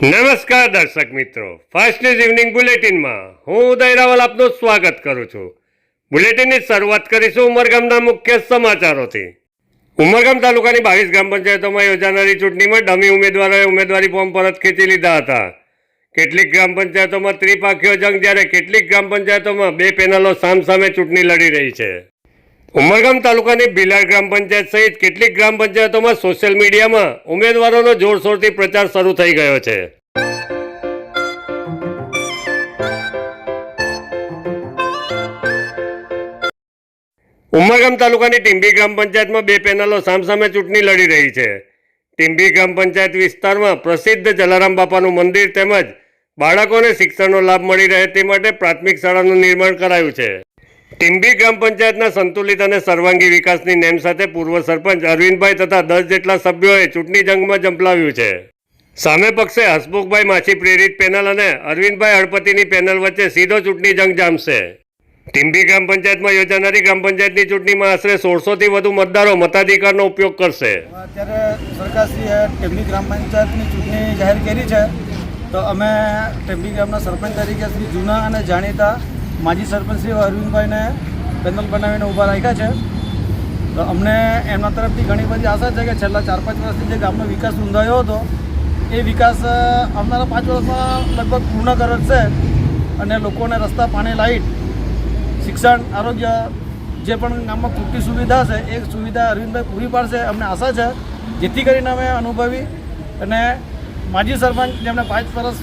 નમસ્કાર દર્શક મિત્રો. ફાસ્ટ ન્યૂઝ ઇવનિંગ બુલેટિનમાં હું ઉદય રાવલ આપનું સ્વાગત કરું છું. બુલેટિનની શરૂઆત કરીશું ઉમરગામના મુખ્ય સમાચારોથી. ઉમરગામ તાલુકાની બાવીસ ગ્રામ પંચાયતોમાં યોજાનારી ચૂંટણીમાં ડમી ઉમેદવારોએ ઉમેદવારી ફોર્મ પરત ખેંચી લીધા હતા. કેટલીક ગ્રામ પંચાયતોમાં ત્રિપાખીઓ જંગ જ્યારે કેટલીક ગ્રામ પંચાયતોમાં બે પેનલો સામસામે ચૂંટણી લડી રહી છે. ઉમરગામ તાલુકાની ભીલાડ ગ્રામ પંચાયત સહિત કેટલીક ગ્રામ પંચાયતોમાં સોશિયલ મીડિયામાં ઉમેદવારોનો જોરશોરથી પ્રચાર શરૂ થઈ ગયો છે. ઉમરગામ તાલુકાની ટીંબી ગ્રામ પંચાયતમાં બે પેનલો સામસામે ચૂંટણી લડી રહી છે. ટીંબી ગ્રામ પંચાયત વિસ્તારમાં પ્રસિદ્ધ જલારામ બાપાનું મંદિર તેમજ બાળકોને શિક્ષણનો લાભ મળી રહે તે માટે પ્રાથમિક શાળાનું નિર્માણ કરાયું છે. ટીંબી ગ્રામ પંચાયતના સંતુલિત અને સર્વાંગી વિકાસની નેમ સાથે પૂર્વ સરપંચ અરવિંદભાઈ તથા દસ જેટલા સભ્યોએ ચૂંટણી જંગમાં ઝંપલાવ્યું છે. સામે પક્ષે હસમુખભાઈ માછી પ્રેરિત પેનલ અને અરવિંદભાઈ હળપતિની પેનલ વચ્ચે સીધો ચૂંટણી જંગ જામશે. ટીંબી ગ્રામ પંચાયતમાં યોજાનારી ગ્રામ પંચાયતની ચૂંટણીમાં આશરે સોળસોથી વધુ મતદારો મતાધિકારનો ઉપયોગ કરશે. અત્યારે સરકારશ્રીએ ટેમ્બી ગ્રામ પંચાયતની ચૂંટણી જાહેર કરી છે. તો અમે ટેમ્બી ગામના સરપંચ તરીકે શ્રી જૂના અને જાણીતા માજી સરપંચ શ્રી અરવિંદભાઈને પેનલ બનાવીને ઊભા રાખ્યા છે. તો અમને એમના તરફથી ઘણી બધી આશા છે કે છેલ્લા ચાર પાંચ વર્ષથી જે ગામનો વિકાસ નોંધાયો હતો, એ વિકાસ આવનારા પાંચ વર્ષમાં લગભગ પૂર્ણ કરશે અને લોકોને રસ્તા, પાણી, લાઇટ શિક્ષણ, આરોગ્ય, જે પણ ગામમાં પૂરતી સુવિધા છે, એ સુવિધા અરવિંદભાઈ પૂરી પાડશે અમને આશા છે. જેથી કરીને અમે અનુભવી અને માજી સરપંચ જેમણે પાંચ વર્ષ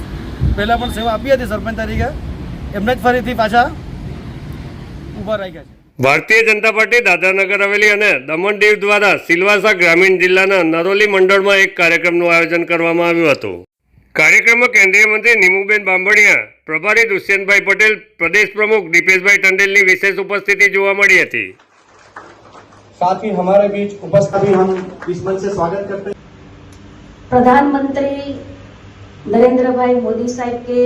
પહેલાં પણ સેવા આપી હતી સરપંચ તરીકે. એમને જ ફરીથી પાછા ઊભા રાખ્યા છે. ભારતીય જનતા પાર્ટી દાદરાનગર હવેલી અને દમણ દીવ દ્વારા સિલવાસા ગ્રામીણ જિલ્લાના નરોલી મંડળમાં એક કાર્યક્રમનું આયોજન કરવામાં આવ્યું હતું. કાર્યક્રમમાં કેન્દ્રીય મંત્રી નીમુબેન બાંભણિયા પ્રભારી દુષ્યંતભાઈ પટેલ પ્રદેશ પ્રમુખ દીપેશભાઈ ટંડેલની વિશેષ ઉપસ્થિતિ જોવા મળી હતી साथ ही हमारे बीच उपस्थित भी हम इस मंच से स्वागत करते हैं प्रधानमंत्री नरेंद्र भाई मोदी साहब के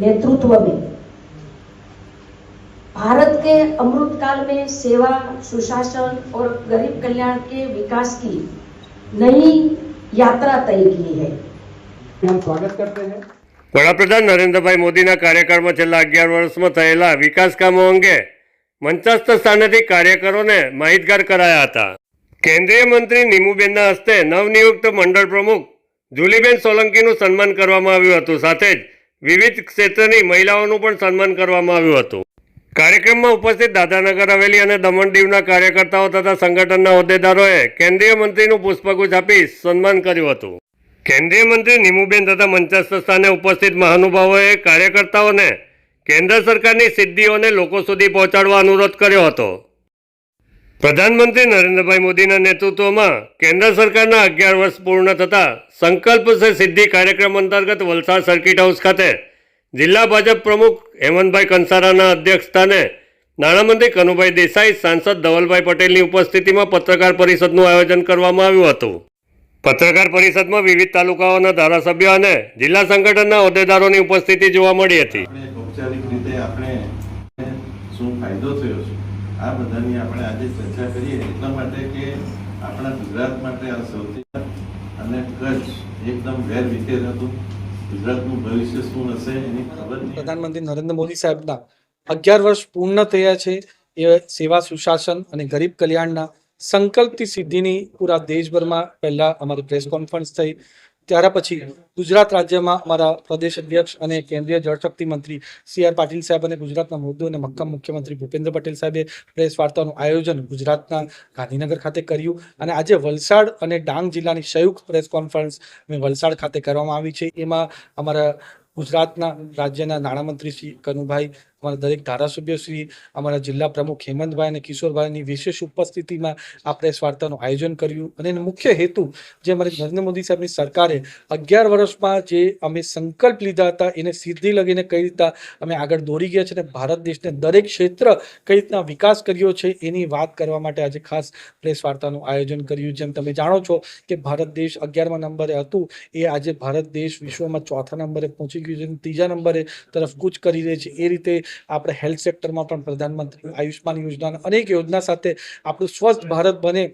नेतृत्व में भारत के अमृत काल में सेवा सुशासन और गरीब कल्याण के विकास की नई यात्रा तय की है हम स्वागत करते हैं વડાપ્રધાન નરેન્દ્રભાઈ મોદીના કાર્યકાળમાં છેલ્લા અગિયાર વર્ષમાં થયેલા વિકાસ કામો અંગે મંચસ્થ સ્થાનેથી કાર્યકરોને માહિતગાર કરાયા હતા. કેન્દ્રીય મંત્રી નીમુબેનના હસ્તે નવનિયુક્ત મંડળ પ્રમુખ જુલીબેન સોલંકીનું સન્માન કરવામાં આવ્યું હતું. સાથે જ વિવિધ ક્ષેત્રની મહિલાઓનું પણ સન્માન કરવામાં આવ્યું હતું. કાર્યક્રમમાં ઉપસ્થિત દાદાનગર હવેલી અને દમણ દીવના કાર્યકર્તાઓ તથા સંગઠનના હોદ્દેદારોએ કેન્દ્રીય મંત્રીનું પુષ્પગુચ્છ આપી સન્માન કર્યું હતું. કેન્દ્રીય મંત્રી નીમુબેન તથા મંચસ્થ સ્થાને ઉપસ્થિત મહાનુભાવોએ કાર્યકર્તાઓને કેન્દ્ર સરકારની સિદ્ધિઓને લોકો સુધી પહોંચાડવા અનુરોધ કર્યો હતો. પ્રધાનમંત્રી નરેન્દ્રભાઈ મોદીના નેતૃત્વમાં કેન્દ્ર સરકારના અગિયાર વર્ષ પૂર્ણ થતા સંકલ્પ સે સિદ્ધિ કાર્યક્રમ અંતર્ગત વલસાડ સર્કિટ હાઉસ ખાતે જિલ્લા ભાજપ પ્રમુખ હેમંતભાઈ કંસારાના અધ્યક્ષસ્થાને નાણામંત્રી કનુભાઈ દેસાઈ, સાંસદ ધવલભાઈ પટેલની ઉપસ્થિતિમાં પત્રકાર પરિષદનું આયોજન કરવામાં આવ્યું હતું. પત્રકાર પરિષદમાં વિવિધ તાલુકાઓના ધારાસભ્યો અને જિલ્લા સંગઠનના હોદ્દેદારોની ઉપસ્થિતિ જોવા મળી હતી. ઔપચારિક રીતે આપણે શું ફાયદો થયો છે? આ બધાની આપણે આજે ચર્ચા કરીએ. એટલા માટે કે આપણા ગુજરાત માટે આ સૌથી અને કચ્છ એકદમ વેર વિખેર હતું. ગુજરાતનું ભવિષ્ય શું હશે એની ખબર પ્રધાનમંત્રી નરેન્દ્ર મોદી સાહેબના અગિયાર વર્ષ પૂર્ણ થયા છે એ સેવા સુશાસન અને ગરીબ કલ્યાણના સંકલ્પથી સિદ્ધિની પૂરા દેશભરમાં પહેલા અમારી પ્રેસ કોન્ફરન્સ થઈ. ત્યાર પછી ગુજરાત રાજ્યમાં અમારા પ્રદેશ અધ્યક્ષ અને કેન્દ્રીય જળશક્તિ મંત્રી સી આર પાટીલ સાહેબ અને ગુજરાતના મુદ્દો અને મક્કમ મુખ્યમંત્રી ભૂપેન્દ્ર પટેલ સાહેબે પ્રેસ વાર્તાનું આયોજન ગુજરાતના ગાંધીનગર ખાતે કર્યું. અને આજે વલસાડ અને ડાંગ જિલ્લાની સંયુક્ત પ્રેસ કોન્ફરન્સ વલસાડ ખાતે કરવામાં આવી છે. એમાં અમારા ગુજરાતના રાજ્યના નાણામંત્રી શ્રી કનુભાઈ અમારા દરેક ધારાસભ્ય શ્રી, અમારા જિલ્લા પ્રમુખ હેમંતભાઈ અને કિશોરભાઈની વિશેષ ઉપસ્થિતિમાં આ પ્રેસ વાર્તાનું આયોજન કર્યું. અને એનો મુખ્ય હેતુ જે અમારી નરેન્દ્ર મોદી સાહેબની સરકારે અગિયાર વર્ષમાં જે અમે સંકલ્પ લીધા હતા, એને સિદ્ધિ લગીને કઈ રીતના અમે આગળ દોરી ગયા છે અને ભારત દેશને દરેક ક્ષેત્ર કઈ રીતના વિકાસ કર્યો છે એની વાત કરવા માટે આજે ખાસ પ્રેસ વાર્તાનું આયોજન કર્યું. જેમ તમે જાણો છો કે ભારત દેશ અગિયારમા નંબરે હતું. એ આજે ભારત દેશ વિશ્વમાં ચોથા નંબરે પહોંચી ગયું છે ત્રીજા નંબરે તરફ કૂચ કરી રહી છે. એ રીતે આપણે હેલ્થ સેક્ટરમાં પણ પ્રધાનમંત્રી આયુષ્માન યોજના અનેક યોજના સાથે આપણું સ્વસ્થ ભારત બને.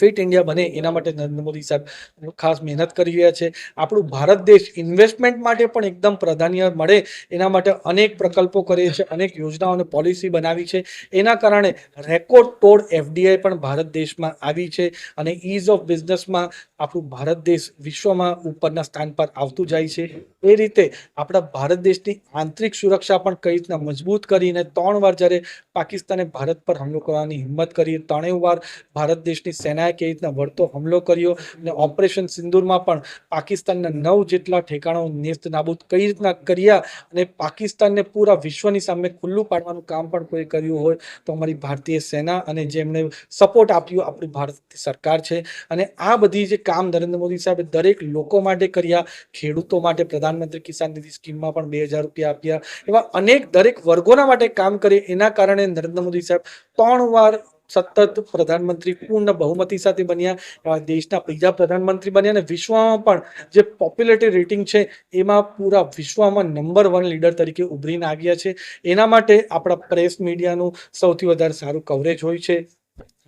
ફિટ ઇન્ડિયા બને એના માટે નરેન્દ્ર મોદી સાહેબ ખાસ મહેનત કરી રહ્યા છે. આપણું ભારત દેશ ઇન્વેસ્ટમેન્ટ માટે પણ એકદમ પ્રાધાન્ય મળે એના માટે અનેક પ્રકલ્પો કરે છે, અનેક યોજનાઓ અને પોલિસી બનાવી છે. એના કારણે રેકોર્ડ તોડ એફડીઆઈ પણ ભારત દેશમાં આવી છે અને ઇઝ ઓફ બિઝનેસમાં આપણું ભારત દેશ વિશ્વમાં ઉપરના સ્થાન પર આવતું જાય છે. એ રીતે આપણા ભારત દેશની આંતરિક સુરક્ષા પણ કઈ રીતના મજબૂત કરીને ત્રણ વાર જ્યારે પાકિસ્તાને ભારત પર હુમલો કરવાની હિંમત કરી, ત્રણેય વાર ભારત દેશની સેનાએ કેવી રીતના વળતો હુમલો કર્યો અને ઓપરેશન સિંદુરમાં પણ પાકિસ્તાનના નવ જેટલા ઠેકાણો નેસ્ત નાબૂદ કઈ રીતના કર્યા અને પાકિસ્તાનને પૂરા વિશ્વની સામે ખુલ્લું પાડવાનું કામ પણ કોઈ કર્યું હોય તો અમારી ભારતીય સેના અને જેમણે સપોર્ટ આપ્યો આપણી ભારત સરકાર છે. અને આ બધી જે કામ નરેન્દ્ર મોદી સાહેબે દરેક લોકો માટે કર્યા, ખેડૂતો માટે પ્રધાનમંત્રી કિસાન નિધિ સ્કીમમાં પણ બે હજાર રૂપિયા આપ્યા. એવા અનેક દરેક વર્ગોના માટે કામ કરે એના કારણે નરેન્દ્ર મોદી સાહેબ ત્રણ વાર સતત પ્રધાનમંત્રી પૂર્ણ બહુમતી સાથે બન્યા દેશના બીજા પ્રધાનમંત્રી બન્યા અને વિશ્વમાં પણ જે પોપ્યુલેટી રેટિંગ છે, એમાં પૂરા વિશ્વમાં નંબર વન લીડર તરીકે ઉભરીને આવ્યા છે. એના માટે આપણા પ્રેસ મીડિયાનું સૌથી વધારે સારું કવરેજ હોય છે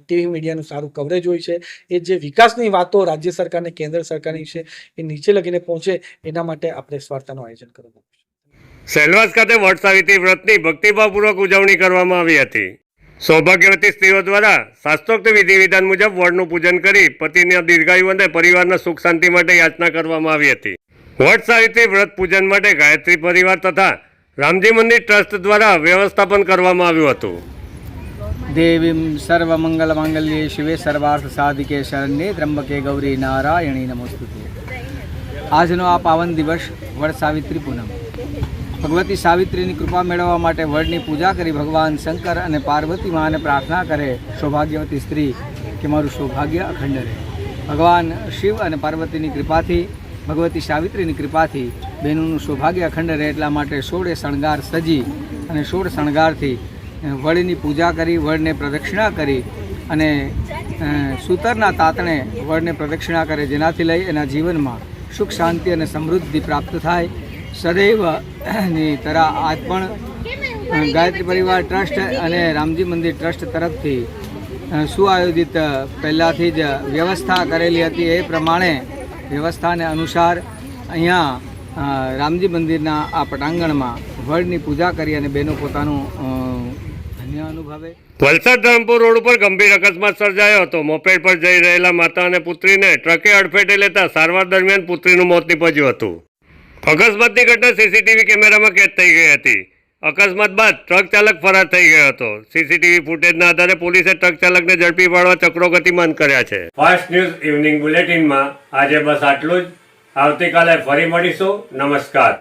ટીવી મીડિયાનું સારું કવરેજ હોય છે. એ જે વિકાસની વાતો રાજ્ય સરકારને કેન્દ્ર સરકારની છે, એ નીચે લગીને પહોંચે, એના માટે આપણે સ્વાર્થાનું આયોજન કરવું સેલવાસ ખાતે વટ સાવિત્રી વ્રતની ભક્તિભાવપૂર્વક ઉજવણી કરવામાં આવી હતી. સૌભાગ્યવતી સ્ત્રીઓ દ્વારા શાસ્ત્રોક્ત વિધિ વિધાન મુજબ વડનું પૂજન કરી પતિના દીર્ઘાયુ અને પરિવારના સુખ શાંતિ માટે યાચના કરવામાં આવી હતી. વટ સાવિત્રી વ્રત પૂજન માટે ગાયત્રી પરિવાર તથા રામજી મંદિર ટ્રસ્ટ દ્વારા વ્યવસ્થાપન કરવામાં આવ્યું હતું. દેવીમ સર્વમંગલમાંગલ્યે શિવે સર્વાર્થ સાધિકે શરણ્યે ત્રંબકે ગૌરી નારાયણી નમોસ્તુતે. આજનો આ પાવન દિવસ વડ સાવિત્રી પૂનમ. ભગવતી સાવિત્રીની કૃપા મેળવવા માટે વડની પૂજા કરી ભગવાન શંકર અને પાર્વતી માને પ્રાર્થના કરે, સૌભાગ્યવતી સ્ત્રી, કે મારું સૌભાગ્ય અખંડ રહે. ભગવાન શિવ અને પાર્વતીની કૃપાથી, ભગવતી સાવિત્રીની કૃપાથી બહેનોનું સૌભાગ્ય અખંડ રહે એટલા માટે સોળે શણગાર સજી અને સોળ શણગારથી વડની પૂજા કરી, વડને પ્રદક્ષિણા કરી અને સૂતરના તાતણે વડને પ્રદક્ષિણા કરે જેનાથી લઈ એના જીવનમાં સુખ, શાંતિ અને સમૃદ્ધિ પ્રાપ્ત થાય. સદૈવની તરા આજ પણ ગાયત્રી પરિવાર ટ્રસ્ટ અને રામજી મંદિર ટ્રસ્ટ તરફથી સુઆયોજિત પહેલાંથી જ વ્યવસ્થા કરેલી હતી. એ પ્રમાણે વ્યવસ્થાને અનુસાર અહીંયા રામજી મંદિરના આ પટાંગણમાં વડની પૂજા કરી અને બહેનો પોતાનું ધન્ય અનુભવે. વલસાડ ધરમપુર રોડ ઉપર ગંભીર અકસ્માત સર્જાયો હતો. મોપેડ પર જઈ રહેલા માતા અને પુત્રીને ટ્રકે અડફેટે લેતા સારવાર દરમિયાન પુત્રીનું મોત નીપજ્યું હતું. અકસ્માતની ઘટના સીસીટીવી કેમેરામાં કેદ થઈ ગઈ હતી. અકસ્માત બાદ ટ્રક ચાલક ફરાર થઈ ગયો હતો. સીસીટીવી ફૂટેજના આધારે પોલીસે ટ્રક ચાલકને ઝડપી પાડવા ચક્રો ગતિમાન કર્યા છે. ફાસ્ટ ન્યૂઝ ઇવનિંગ બુલેટિનમાં આજે બસ આટલું જ. આવતીકાલે ફરી મળીશું. નમસ્કાર.